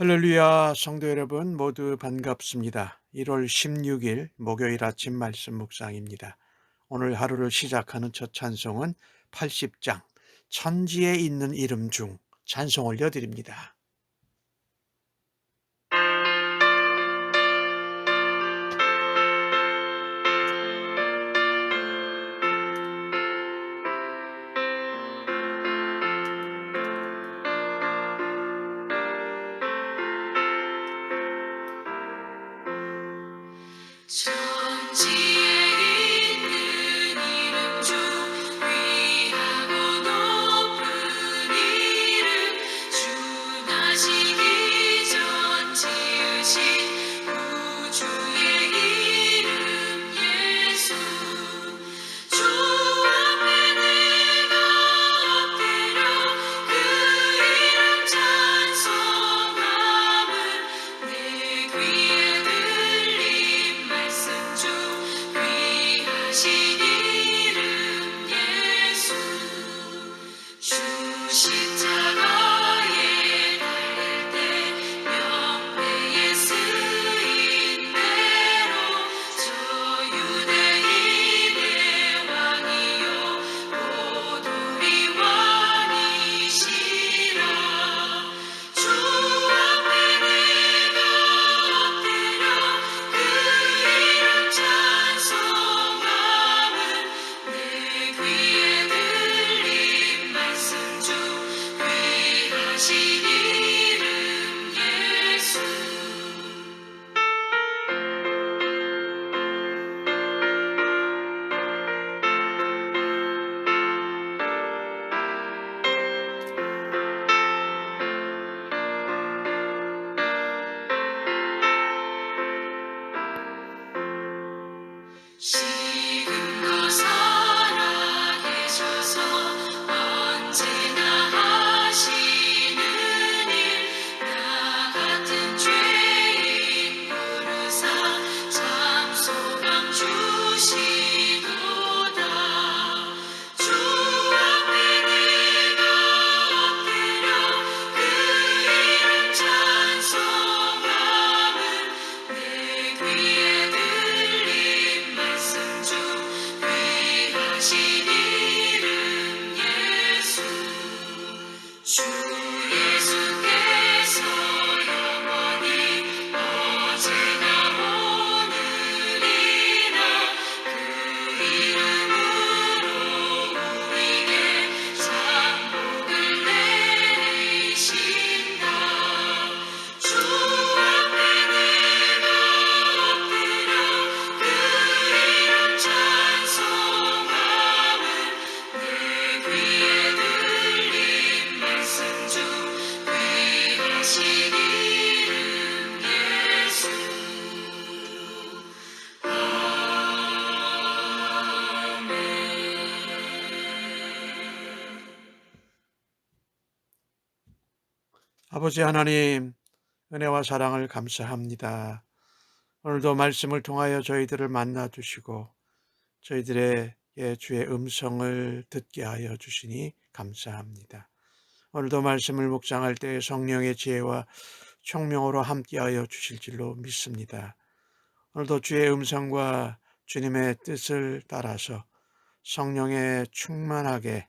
할렐루야 성도 여러분 모두 반갑습니다. 1월 16일 목요일 아침 말씀 묵상입니다. 오늘 하루를 시작하는 첫 찬송은 80장 천지에 있는 이름 중 찬송 올려드립니다. 십자 아버지 하나님 은혜와 사랑을 감사합니다. 오늘도 말씀을 통하여 저희들을 만나 주시고 저희들의 예, 주의 음성을 듣게 하여 주시니 감사합니다. 오늘도 말씀을 묵상할 때 성령의 지혜와 총명으로 함께하여 주실 줄로 믿습니다. 오늘도 주의 음성과 주님의 뜻을 따라서 성령의 충만하게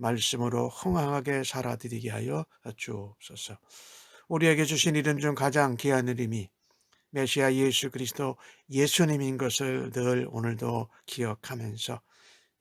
말씀으로 흥황하게 살아드리게 하여 주옵소서. 우리에게 주신 이름 중 가장 귀한 이름이 메시아 예수 그리스도 예수님인 것을 늘 오늘도 기억하면서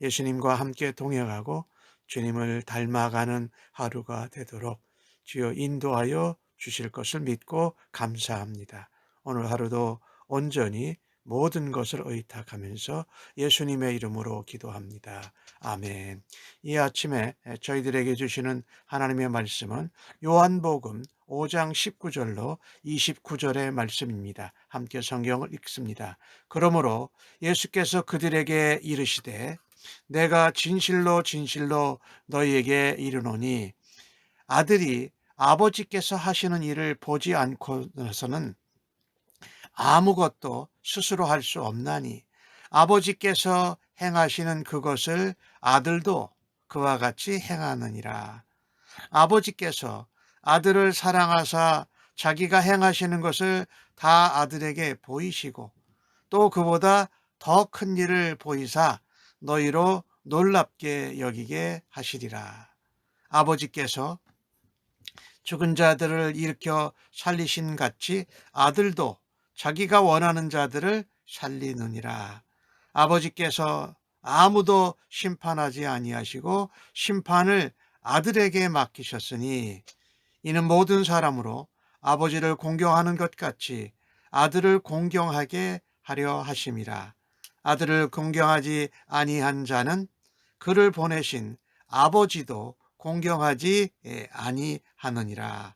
예수님과 함께 동행하고 주님을 닮아가는 하루가 되도록 주여 인도하여 주실 것을 믿고 감사합니다. 오늘 하루도 온전히 모든 것을 의탁하면서 예수님의 이름으로 기도합니다. 아멘. 이 아침에 저희들에게 주시는 하나님의 말씀은 요한복음 5장 19절로 29절의 말씀입니다. 함께 성경을 읽습니다. 그러므로 예수께서 그들에게 이르시되 내가 진실로 진실로 너희에게 이르노니 아들이 아버지께서 하시는 일을 보지 않고서는 아무것도 스스로 할 수 없나니 아버지께서 행하시는 그것을 아들도 그와 같이 행하느니라. 아버지께서 아들을 사랑하사 자기가 행하시는 것을 다 아들에게 보이시고 또 그보다 더 큰 일을 보이사 너희로 놀랍게 여기게 하시리라. 아버지께서 죽은 자들을 일으켜 살리신 같이 아들도 자기가 원하는 자들을 살리느니라. 아버지께서 아무도 심판하지 아니하시고 심판을 아들에게 맡기셨으니 이는 모든 사람으로 아버지를 공경하는 것 같이 아들을 공경하게 하려 하심이라. 아들을 공경하지 아니한 자는 그를 보내신 아버지도 공경하지 아니하느니라.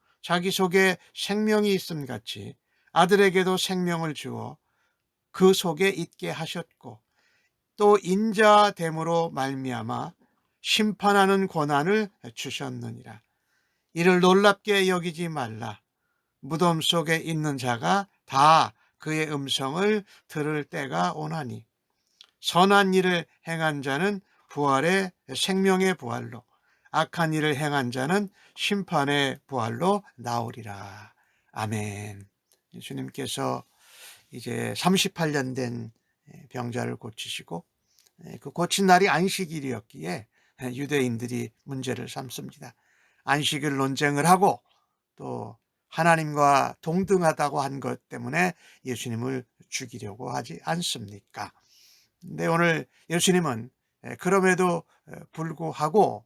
자기 속에 생명이 있음 같이 아들에게도 생명을 주어 그 속에 있게 하셨고 또 인자됨으로 말미암아 심판하는 권한을 주셨느니라. 이를 놀랍게 여기지 말라. 무덤 속에 있는 자가 다 그의 음성을 들을 때가 오나니 선한 일을 행한 자는 부활의 생명의 부활로 악한 일을 행한 자는 심판의 부활로 나오리라. 아멘. 예수님께서 이제 38년 된 병자를 고치시고 그 고친 날이 안식일이었기에 유대인들이 문제를 삼습니다. 안식일 논쟁을 하고 또 하나님과 동등하다고 한 것 때문에 예수님을 죽이려고 하지 않습니까? 근데 오늘 예수님은 그럼에도 불구하고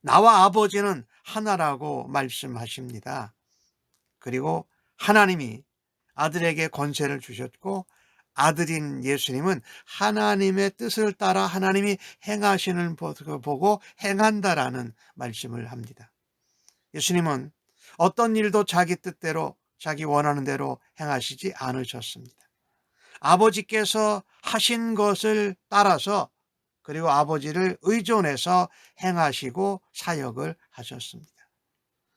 나와 아버지는 하나라고 말씀하십니다. 그리고 하나님이 아들에게 권세를 주셨고 아들인 예수님은 하나님의 뜻을 따라 하나님이 행하시는 것을 보고 행한다라는 말씀을 합니다. 예수님은 어떤 일도 자기 뜻대로 자기 원하는 대로 행하시지 않으셨습니다. 아버지께서 하신 것을 따라서 그리고 아버지를 의존해서 행하시고 사역을 하셨습니다.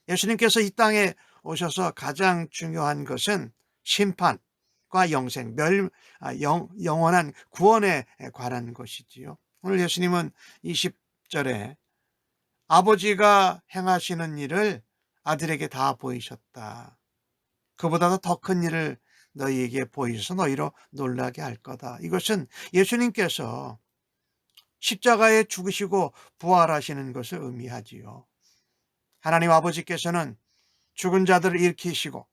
예수님께서 이 땅에 오셔서 가장 중요한 것은 심판과 영생, 멸, 아, 영, 영원한 구원에 관한 것이지요. 오늘 예수님은 20절에 아버지가 행하시는 일을 아들에게 다 보이셨다. 그보다도 더 큰 일을 너희에게 보이셔서 너희로 놀라게 할 거다. 이것은 예수님께서 십자가에 죽으시고 부활하시는 것을 의미하지요. 하나님 아버지께서는 죽은 자들을 일으키시고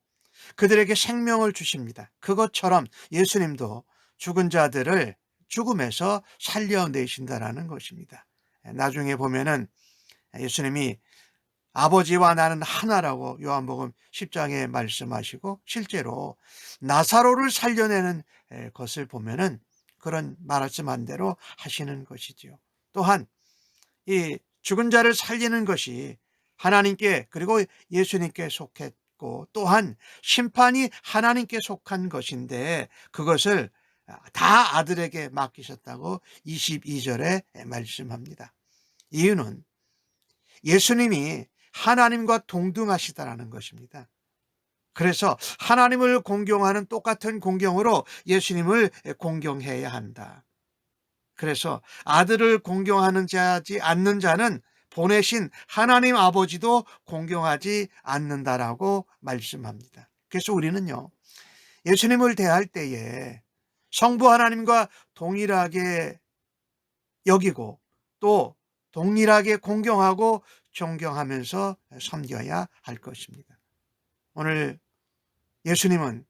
그들에게 생명을 주십니다. 그것처럼 예수님도 죽은 자들을 죽음에서 살려내신다라는 것입니다. 나중에 보면은 예수님이 아버지와 나는 하나라고 요한복음 10장에 말씀하시고 실제로 나사로를 살려내는 것을 보면은 그런 말씀한 대로 하시는 것이지요. 또한 이 죽은 자를 살리는 것이 하나님께 그리고 예수님께 속했고 또한 심판이 하나님께 속한 것인데 그것을 다 아들에게 맡기셨다고 22절에 말씀합니다. 이유는 예수님이 하나님과 동등하시다라는 것입니다. 그래서 하나님을 공경하는 똑같은 공경으로 예수님을 공경해야 한다. 그래서 아들을 공경하는 자지 않는 자는 보내신 하나님 아버지도 공경하지 않는다라고 말씀합니다. 그래서 우리는요, 예수님을 대할 때에 성부 하나님과 동일하게 여기고 또 동일하게 공경하고 존경하면서 섬겨야 할 것입니다. 오늘 예수님은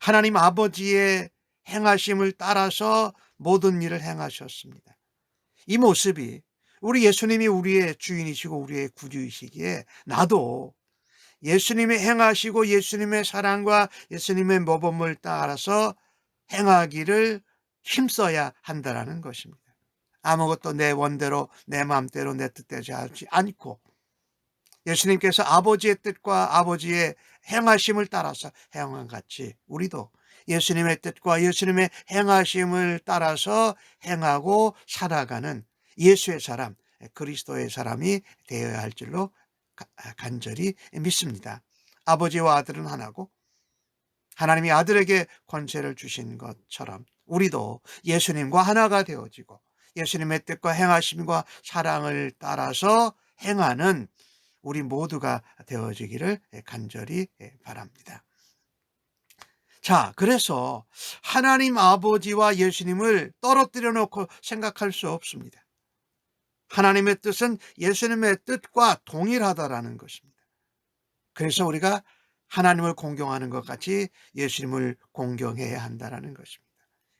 하나님 아버지의 행하심을 따라서 모든 일을 행하셨습니다. 이 모습이 우리 예수님이 우리의 주인이시고 우리의 구주이시기에 나도 예수님이 행하시고 예수님의 사랑과 예수님의 모범을 따라서 행하기를 힘써야 한다라는 것입니다. 아무것도 내 원대로 내 마음대로 내 뜻대로 하지 않고 예수님께서 아버지의 뜻과 아버지의 행하심을 따라서 행한 같이 우리도 예수님의 뜻과 예수님의 행하심을 따라서 행하고 살아가는 예수의 사람, 그리스도의 사람이 되어야 할 줄로 가- 간절히 믿습니다. 아버지와 아들은 하나고 하나님이 아들에게 권세를 주신 것처럼 우리도 예수님과 하나가 되어지고 예수님의 뜻과 행하심과 사랑을 따라서 행하는 우리 모두가 되어지기를 간절히 바랍니다. 자, 그래서 하나님 아버지와 예수님을 떨어뜨려 놓고 생각할 수 없습니다. 하나님의 뜻은 예수님의 뜻과 동일하다라는 것입니다. 그래서 우리가 하나님을 공경하는 것 같이 예수님을 공경해야 한다라는 것입니다.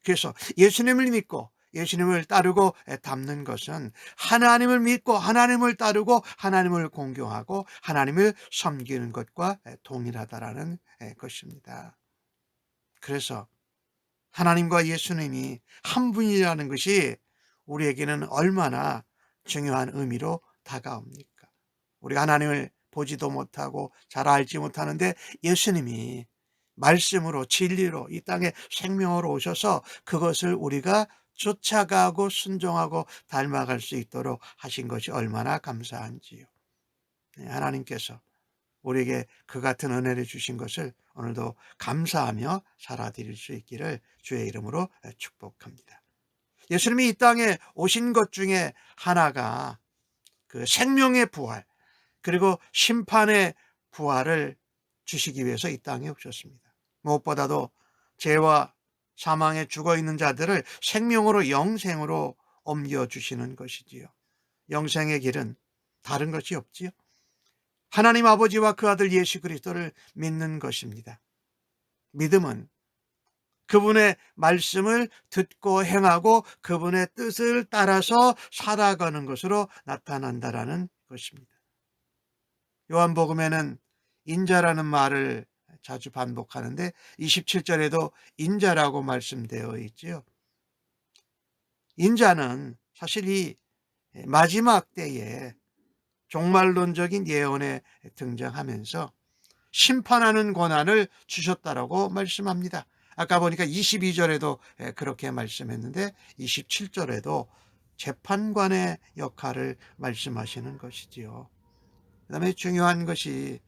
그래서 예수님을 믿고 예수님을 따르고 담는 것은 하나님을 믿고 하나님을 따르고 하나님을 공경하고 하나님을 섬기는 것과 동일하다라는 것입니다. 그래서 하나님과 예수님이 한 분이라는 것이 우리에게는 얼마나 중요한 의미로 다가옵니까? 우리가 하나님을 보지도 못하고 잘 알지 못하는데 예수님이 말씀으로 진리로 이 땅에 생명으로 오셔서 그것을 우리가 쫓아가고 순종하고 닮아갈 수 있도록 하신 것이 얼마나 감사한지요. 네, 하나님께서 우리에게 그 같은 은혜를 주신 것을 오늘도 감사하며 살아드릴 수 있기를 주의 이름으로 축복합니다. 예수님이 이 땅에 오신 것 중에 하나가 그 생명의 부활 그리고 심판의 부활을 주시기 위해서 이 땅에 오셨습니다. 무엇보다도 죄와 사망에 죽어 있는 자들을 생명으로 영생으로 옮겨 주시는 것이지요. 영생의 길은 다른 것이 없지요. 하나님 아버지와 그 아들 예수 그리스도를 믿는 것입니다. 믿음은 그분의 말씀을 듣고 행하고 그분의 뜻을 따라서 살아가는 것으로 나타난다라는 것입니다. 요한복음에는 인자라는 말을 자주 반복하는데 27절에도 인자라고 말씀되어 있지요. 인자는 사실 이 마지막 때에 종말론적인 예언에 등장하면서 심판하는 권한을 주셨다라고 말씀합니다. 아까 보니까 22절에도 그렇게 말씀했는데 27절에도 재판관의 역할을 말씀하시는 것이지요. 그 다음에 중요한 것이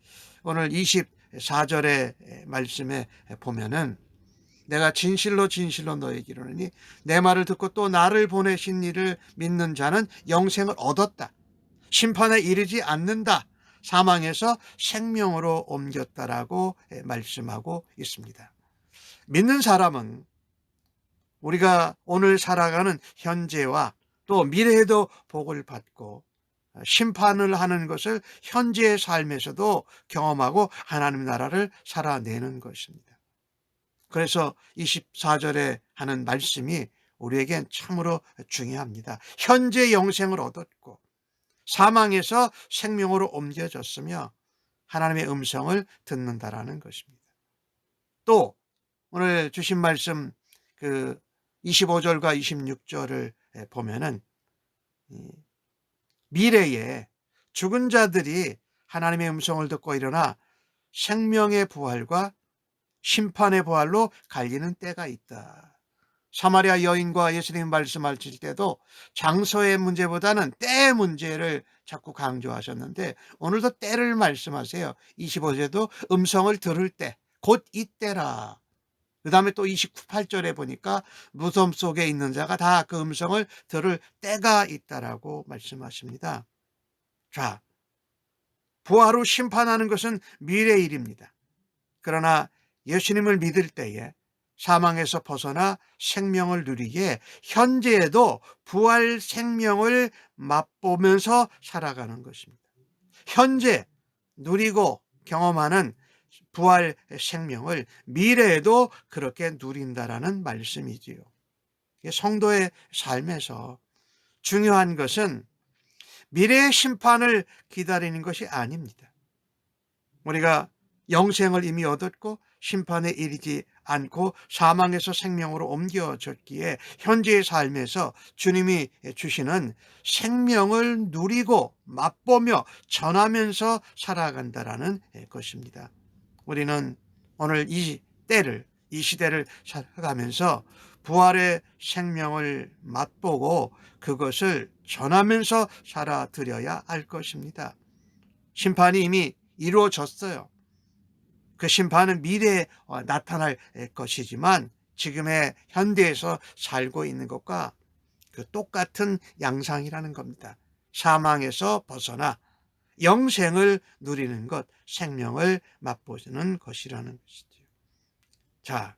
오늘 24절의 말씀에 보면은 내가 진실로 진실로 너에게 이르노니 내 말을 듣고 또 나를 보내신 이를 믿는 자는 영생을 얻었다. 심판에 이르지 않는다. 사망에서 생명으로 옮겼다라고 말씀하고 있습니다. 믿는 사람은 우리가 오늘 살아가는 현재와 또 미래에도 복을 받고 심판을 하는 것을 현재의 삶에서도 경험하고 하나님 나라를 살아내는 것입니다. 그래서 24절에 하는 말씀이 우리에겐 참으로 중요합니다. 현재 영생을 얻었고 사망에서 생명으로 옮겨졌으며 하나님의 음성을 듣는다라는 것입니다. 또 오늘 주신 말씀 그 25절과 26절을 보면은 미래에 죽은 자들이 하나님의 음성을 듣고 일어나 생명의 부활과 심판의 부활로 갈리는 때가 있다. 사마리아 여인과 예수님 말씀하실 때도 장소의 문제보다는 때의 문제를 자꾸 강조하셨는데 오늘도 때를 말씀하세요. 25절에도 음성을 들을 때, 곧 이때라. 그 다음에 또 28절에 보니까 무덤 속에 있는 자가 다 그 음성을 들을 때가 있다라고 말씀하십니다. 자, 후 심판하는 것은 미래 일입니다. 그러나 예수님을 믿을 때에 사망에서 벗어나 생명을 누리기에 현재에도 부활 생명을 맛보면서 살아가는 것입니다. 현재 누리고 경험하는 부활 생명을 미래에도 그렇게 누린다라는 말씀이지요. 성도의 삶에서 중요한 것은 미래의 심판을 기다리는 것이 아닙니다. 우리가 영생을 이미 얻었고 심판에 이르지 않고 사망에서 생명으로 옮겨졌기에 현재의 삶에서 주님이 주시는 생명을 누리고 맛보며 전하면서 살아간다라는 것입니다. 우리는 오늘 이 때를 이 시대를 살아가면서 부활의 생명을 맛보고 그것을 전하면서 살아드려야 할 것입니다. 심판이 이미 이루어졌어요. 그 심판은 미래에 어, 나타날 것이지만 지금의 현대에서 살고 있는 것과 그 똑같은 양상이라는 겁니다. 사망에서 벗어나 영생을 누리는 것, 생명을 맛보는 것이라는 것이죠. 자,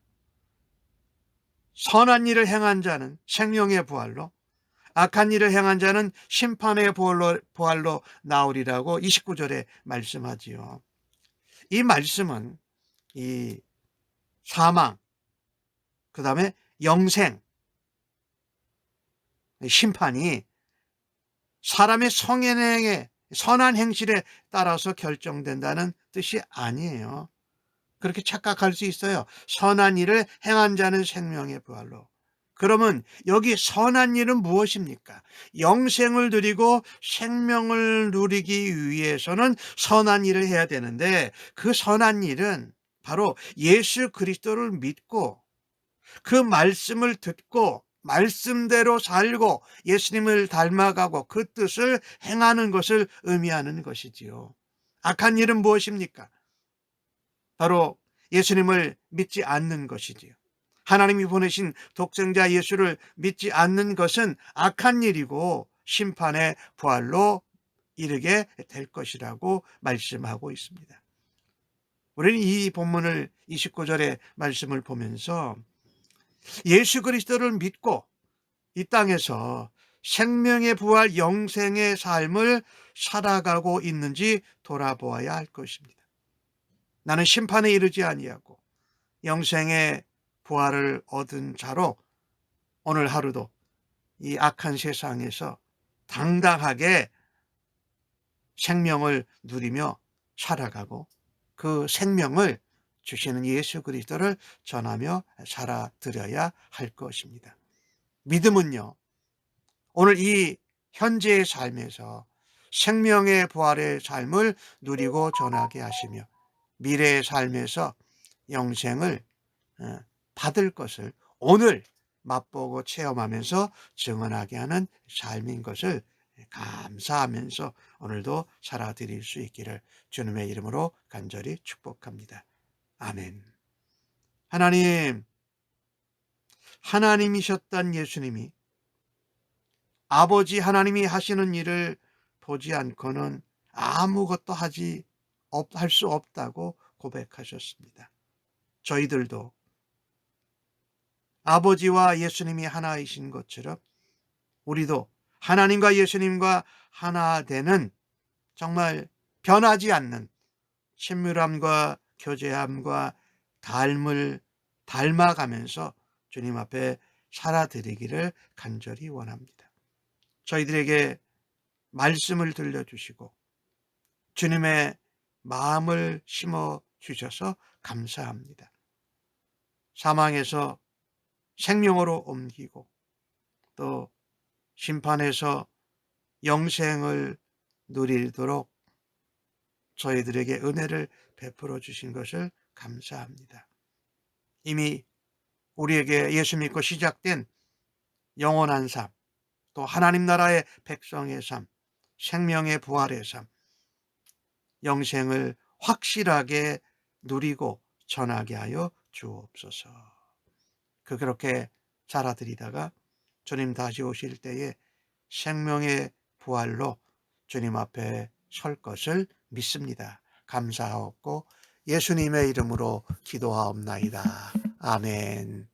선한 일을 행한 자는 생명의 부활로, 악한 일을 행한 자는 심판의 부활로, 부활로 나오리라고 29절에 말씀하지요. 이 말씀은 이 사망, 그 다음에 영생, 심판이 사람의 성행에 선한 행실에 따라서 결정된다는 뜻이 아니에요. 그렇게 착각할 수 있어요. 선한 일을 행한 자는 생명의 부활로. 그러면 여기 선한 일은 무엇입니까? 영생을 누리고 생명을 누리기 위해서는 선한 일을 해야 되는데 그 선한 일은 바로 예수 그리스도를 믿고 그 말씀을 듣고 말씀대로 살고 예수님을 닮아가고 그 뜻을 행하는 것을 의미하는 것이지요. 악한 일은 무엇입니까? 바로 예수님을 믿지 않는 것이지요. 하나님이 보내신 독생자 예수를 믿지 않는 것은 악한 일이고 심판의 부활로 이르게 될 것이라고 말씀하고 있습니다. 우리는 이 본문을 29절의 말씀을 보면서 예수 그리스도를 믿고 이 땅에서 생명의 부활 영생의 삶을 살아가고 있는지 돌아보아야 할 것입니다. 나는 심판에 이르지 아니하고 영생의 부활을 얻은 자로 오늘 하루도 이 악한 세상에서 당당하게 생명을 누리며 살아가고 그 생명을 주시는 예수 그리스도를 전하며 살아드려야 할 것입니다. 믿음은요, 오늘 이 현재의 삶에서 생명의 부활의 삶을 누리고 전하게 하시며 미래의 삶에서 영생을 어, 받을 것을 오늘 맛보고 체험하면서 증언하게 하는 삶인 것을 감사하면서 오늘도 살아드릴 수 있기를 주님의 이름으로 간절히 축복합니다. 아멘. 하나님, 하나님이셨던 예수님이 아버지 하나님이 하시는 일을 보지 않고는 아무것도 하지 할 수 없다고 고백하셨습니다. 저희들도 아버지와 예수님이 하나이신 것처럼 우리도 하나님과 예수님과 하나 되는 정말 변하지 않는 친밀함과 교제함과 닮을 닮아가면서 주님 앞에 살아드리기를 간절히 원합니다. 저희들에게 말씀을 들려주시고 주님의 마음을 심어 주셔서 감사합니다. 사망에서 생명으로 옮기고 또 심판에서 영생을 누리도록 저희들에게 은혜를 베풀어 주신 것을 감사합니다. 이미 우리에게 예수 믿고 시작된 영원한 삶, 또 하나님 나라의 백성의 삶, 생명의 부활의 삶, 영생을 확실하게 누리고 전하게 하여 주옵소서. 그 그렇게 살아드리다가 주님 다시 오실 때에 생명의 부활로 주님 앞에 설 것을 믿습니다. 감사하옵고 예수님의 이름으로 기도하옵나이다. 아멘.